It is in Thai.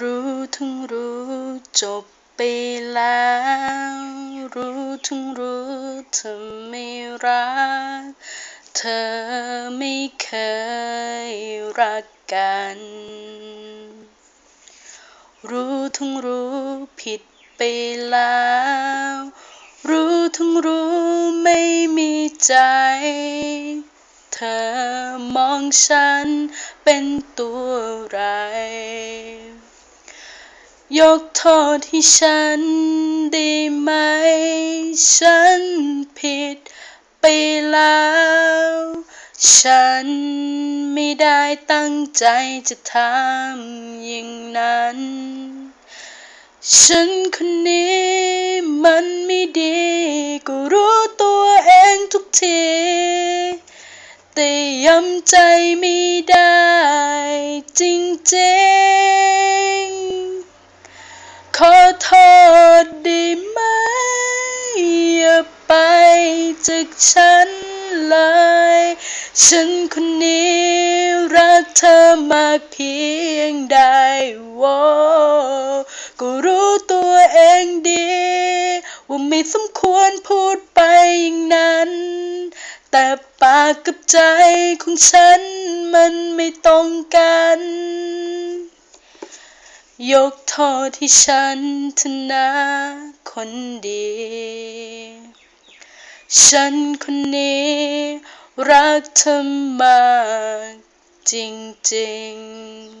รู้ทั้งรู้จบไปแล้ว รู้ทั้งรู้เธอไม่รัก เธอไม่เคยรักกัน รู้ทั้งรู้ผิดไปแล้ว รู้ทั้งรู้ไม่มีใจเธอมองฉันเป็นตัวไร ยกโทษให้ฉันได้ไหม ฉันผิดไปแล้ว ฉันไม่ได้ตั้งใจจะทำอย่างนั้น ฉันคนนี้มันไม่ดี ก็รู้ตัวเองทุกที แต่ย้ำใจไม่ได้จริง จากฉันเลย ฉันคนนี้รักเธอมากเพียงใดโวก็รู้ตัวเองดี ว่าไม่สมควรพูดไปอย่างนั้น แต่ปากกับใจของฉันมันไม่ตรงกัน ยกโทษให้ฉันเถอะนะคนดี ฉันคนนี้ รักเธอมากจริงๆ